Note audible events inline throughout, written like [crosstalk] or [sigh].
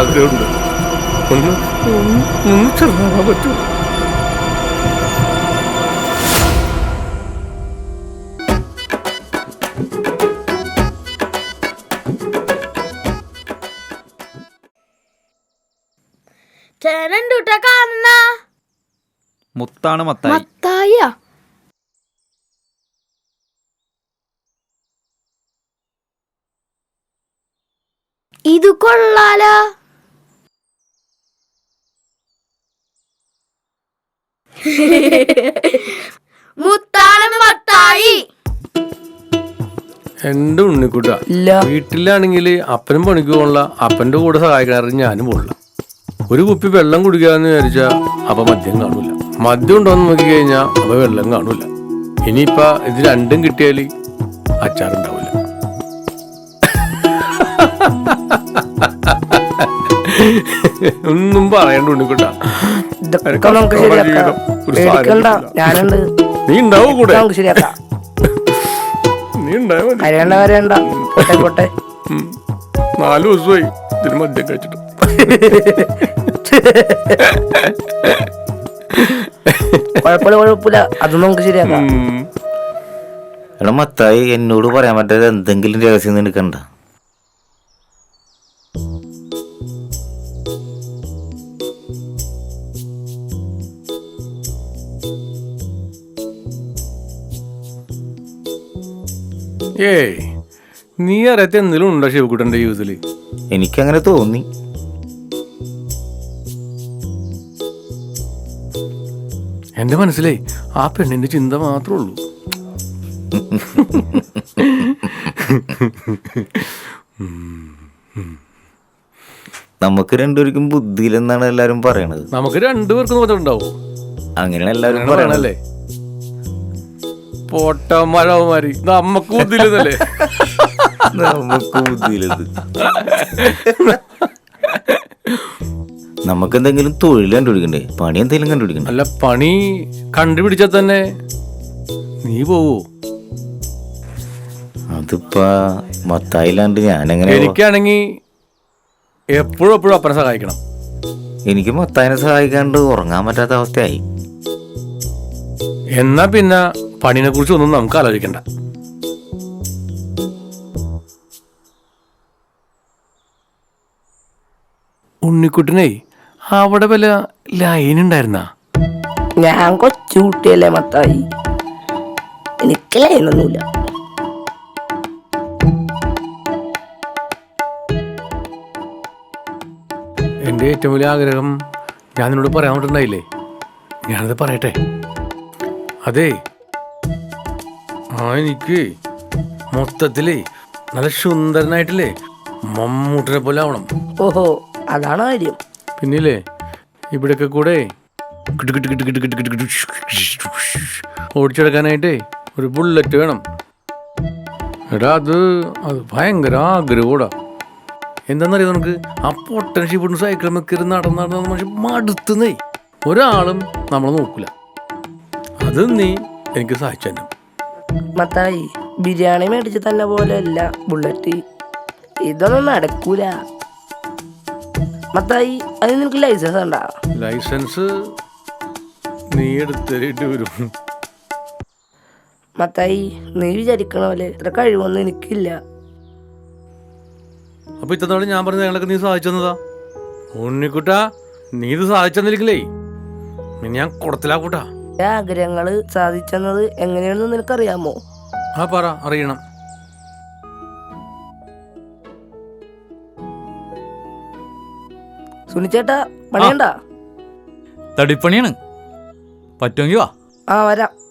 ആഗ്രഹമുണ്ട്. ഒന്ന് ഒന്ന് പറ്റുമോ കാണുന്ന മുത്താണ് മത്തായി. മത്തായ ഇത് കൊള്ളാലോ [laughs] മുത്താണ് മത്തായി. എന്റെ ഉണ്ണിക്കുട്ട വീട്ടിലാണെങ്കിൽ അപ്പനും പണിക്ക് പോകണില്ല അപ്പന്റെ കൂടെ സഹായിക്കാറ് ഞാനും പോകണില്ല ഒരു കുപ്പി വെള്ളം കുടിക്കാന്ന് വിചാരിച്ചാ അപ്പൊ മദ്യം കാണൂല. മദ്യം ഉണ്ടോന്ന് നോക്കി കഴിഞ്ഞാ അപ്പൊ വെള്ളം കാണൂല. ഇനിയിപ്പ ഇത് രണ്ടും കിട്ടിയാൽ അച്ചാറുണ്ടാവില്ല [laughs] ഒന്നും പറയണ്ട ഉണ്ണിക്കുട്ട. ഇതൊക്കെ നമുക്ക് ശരിയാക്കാം. ഒരു പേടിക്കണ്ട. ഞാനുണ്ട് നീ ഉണ്ടാവും കൂടെ? ഇതൊക്കെ നമുക്ക് ശരിയാക്കാം. നീ ഉണ്ടായാ? മതി കരയണ്ട കരയണ്ട പോട്ടെ പോട്ടെ. ഉം. നാല് ദിവസമായി ഇതിന് മദ്യം കഴിച്ചിട്ട് കുഴപ്പമില്ല കുഴപ്പമില്ല. അതൊന്നും നമുക്ക് ശരിയാക്കാം. ഉം. എടാ മത്തായി എന്നോട് പറയാൻ പറ്റാതെ എന്തെങ്കിലും രഹസ്യം നിനക്കണ്ട ഏയ് നീ അറിയാത്ത എന്തെങ്കിലും ഉണ്ടോ ശിവകുട്ടന്റെ ജീവിതത്തിൽ? എനിക്കങ്ങനെ തോന്നി. എന്റെ മനസ്സിലായി ആ പെണ്ണിന്റെ ചിന്ത മാത്രമേ ഉള്ളൂ. നമുക്ക് രണ്ടുപേർക്കും ബുദ്ധിയില്ലെന്നാണ് എല്ലാരും പറയണത്. നമുക്ക് രണ്ടുപേർക്കും പറഞ്ഞിട്ടുണ്ടാവും അങ്ങനെയാണ് എല്ലാവരും പറയണല്ലേ പൊട്ടന്മാരവന്മാര് നമ്മക്ക് ബുദ്ധിയില്ലെന്നല്ലേ? നമുക്ക് ബുദ്ധിയില്ലത് നമുക്ക് എന്തെങ്കിലും തൊഴിൽ കണ്ടുപിടിക്കണ്ടേ? പണി എന്തെങ്കിലും കണ്ടുപിടിക്കണ്ടേ? അല്ല പണി കണ്ടുപിടിച്ചാൽ തന്നെ നീ പോവോ? അതിപ്പോ മത്തായില്ലാണ്ട് ഞാനെങ്ങനെ? എനിക്കാണെങ്കി എപ്പോഴും എപ്പോഴും അപ്പനെ സഹായിക്കണം. എനിക്ക് മത്തായിനെ സഹായിക്കാണ്ട് ഉറങ്ങാൻ പറ്റാത്ത അവസ്ഥയായി. എന്നാ പിന്നെ പണിനെ കുറിച്ച് ഒന്നും നമുക്ക് ആലോചിക്കണ്ട. ഉണ്ണിക്കുട്ടിനെ അവിടെ വല്ല ലൈൻ ഉണ്ടായിരുന്ന? ഞാൻ കൊച്ചു കുട്ടിയല്ലേ മത്തായി. എനിക്ക് ലൈനൊന്നുമില്ല എന്റെ ഏറ്റവും വലിയ ആഗ്രഹം ഞാൻ നിന്നോട് പറയാൻ പറ്റുണ്ടായില്ലേ ഞാനത് പറയട്ടെ. അതെ ആ എനിക്ക് മൊത്തത്തിലേ നല്ല സുന്ദരനായിട്ടില്ലേ മമ്മൂട്ടിനെ പോലെ ആവണം ഓഹോ അതാണ് കാര്യം പിന്നില്ലേ ഇവിടെയൊക്കെ കൂടെ ഓടിച്ചെടുക്കാനായിട്ടേ ഒരു ബുള്ളറ്റ് വേണം എടാ അത് അത് ഭയങ്കര ആഗ്രഹൂടാ എന്താന്നറിയോ നമുക്ക് ആ പൊട്ടൻഷി ഷിപ്പിട്ട് സൈക്കിൾ മെക്കറി നടന്ന് നടന്ന് മനുഷ്യൻ മടുത്തുന്നേ ഒരാളും നമ്മളെ നോക്കില്ല അത് നീ എനിക്ക് സഹായിച്ചു തന്നെ മത്തായി. ബിരിയാണി മേടിച്ച് തന്നെ പോലെ അല്ല ബുള്ളറ്റ്. ഇതൊന്നും നടക്കൂല. മത്തായി അതിന് നിനക്ക് ലൈസൻസ് ഉണ്ടാ? ലൈസൻസ് നീ എടുത്തിട്ട് വരും. മത്തായി നീ വിചാരിക്കണ പോലെ ഇത്ര കഴിവൊന്നും എനിക്കില്ല. അപ്പൊ ഇത്തവണ ഞാൻ പറഞ്ഞ ഞങ്ങളൊക്കെ നീ സഹായിച്ചു തന്നതാ? ഉണ്ണിക്കുട്ടാ നീ ഇത് സഹായിച്ചു തന്നിരിക്കില്ലേ ഞാൻ കുടത്തിലാക്കൂട്ടാ. എന്റെ ആഗ്രഹങ്ങൾ സാധിച്ചെന്നത് എങ്ങനെയാണെന്ന് നിനക്കറിയാമോ? ആ പറ അറിയണം. സുനിച്ചേട്ടാ പണിയണ്ട? തടിപ്പണിയാണ്. പറ്റുമെങ്കിൽ വാ. ആ വരാം.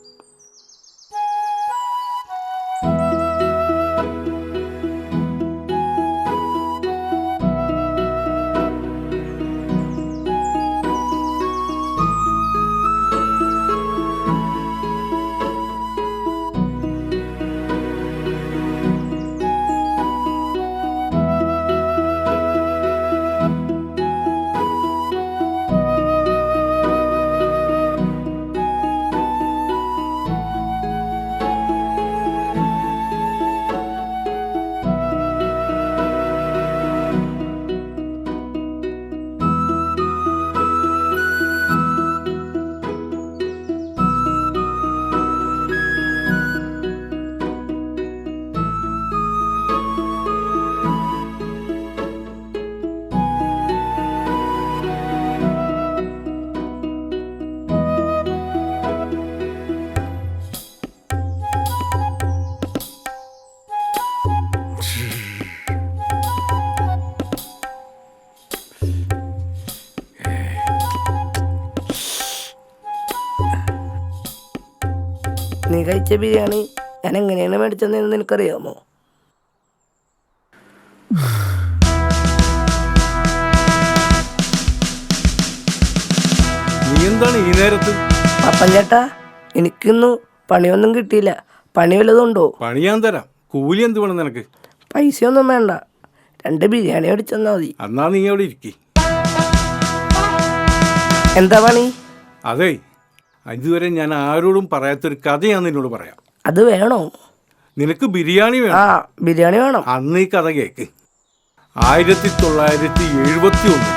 കഴിച്ച ബിരിയാണി ഞാൻ എങ്ങനെയാണ് മേടിച്ചതെന്ന് നിനക്കറിയാമോ? നീ എന്താണ് ഈ നേരത്ത്? പപ്പൻ ചേട്ടാ എനിക്കിന്ന് പണിയൊന്നും കിട്ടിയില്ല. പണി വല്ലതുണ്ടോ പണി ഞാൻ തരാം. കൂലി എന്ത് വേണം നിനക്ക്? പൈസയൊന്നും വേണ്ട. രണ്ട് ബിരിയാണി മേടിച്ചെന്നാ മതി. എന്നാ നീ അവിടെ ഇരിക്കി. എന്താ പണി? അതെ ഇതുവരെ ഞാൻ ആരോടും പറയാത്തൊരു കഥ ഞാൻ നിന്നോട് പറയാം. അത് വേണോ? നിനക്ക് ബിരിയാണി വേണം. ആ ബിരിയാണി വേണം. അന്ന് ഈ കഥ കേക്ക്. ആയിരത്തി തൊള്ളായിരത്തി എഴുപത്തി ഒന്ന്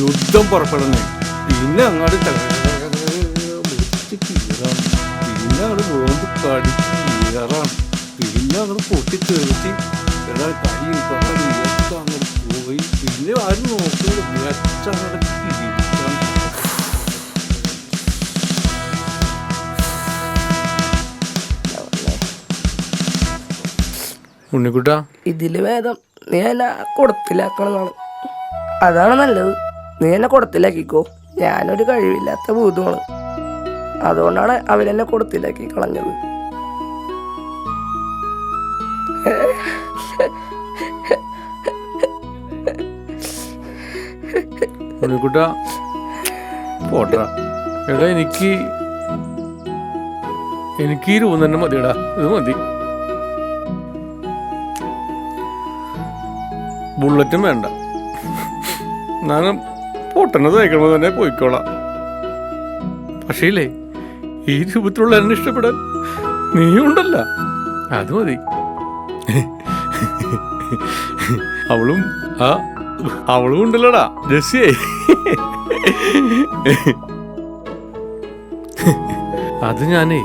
യുദ്ധം പുറപ്പെടുന്നു പിന്നെ അങ്ങോട്ട് പിന്നെ അങ്ങോട്ട് ബോംബ് കടിക്കീറാണ് പിന്നെ അങ്ങോട്ട് പൊട്ടി തെറിച്ച് എടാ കൈയും കാലും ഒക്കെ അങ്ങോട്ട് പോയി. പിന്നെ ആരും നോക്കുന്നില്ല വെച്ചങ്ങോട്ട് ഉണ്ണിക്കുട്ടാ? ഇതിൽ ഭേദം. നീ എന്നെ കുടത്തിലാക്കണമെന്നാണ് അതാണ് നല്ലത്. നീ എന്നെ കുടത്തിലാക്കിക്കോ ഞാനൊരു കഴിവില്ലാത്ത ഭൂതമാണ്. അതുകൊണ്ടാണ് അവരെന്നെ കുടത്തിലാക്കി കളഞ്ഞത്. ഉണ്ണിക്കുട്ട പോട്ടാ. എടാ എനിക്ക് എനിക്ക് ഈ രൂപം തന്നെ മതിയടാ. ഇത് മതി. ബുള്ളറ്റും വേണ്ട. ഞാൻ പൊട്ടനെ തയ്ക്കണോ തന്നെ പോയിക്കോളാം. പക്ഷേ ഈ രൂപത്തിലുള്ള എന്നെ ഇഷ്ടപ്പെടാൻ നീയുണ്ടല്ല അത് മതി. അവളും ആ അവളും ഉണ്ടല്ലോടാ ജസ്സിയേ അത് ഞാനേ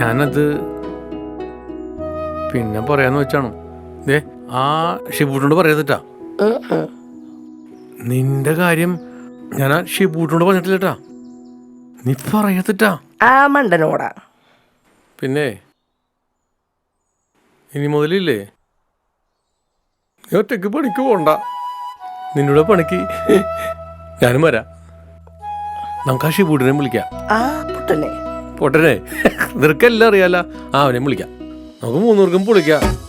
ഞാനത് പിന്നെ പറയാന്ന് വെച്ചാണോ? ദേ ആ ഷിബൂട്ടിനോട് പറയാതിട്ടാ. നിന്റെ കാര്യം ഞാൻ ആ ഷിബൂട്ടിനോട് പറഞ്ഞിട്ടില്ലട്ടാ. നീ പറയാതിട്ടാ ആ മണ്ടനോടാ. പിന്നെ? ഇനി മുതലില്ലേ? നീ ഒറ്റയ്ക്ക് പണിക്ക് പോണ്ട. നിന്നോട് പണിക്ക് ഞാനും വരാം. നമുക്ക് ആ ഷിബൂട്ടിനെ വിളിക്കാം. പൊട്ടനെ. പൊട്ടനെ. നിനക്കെല്ലാം അറിയാലോ. ആ അവനെ വിളിക്കാം. നമുക്ക് മൂന്നൂർക്കും പൊളിക്കാം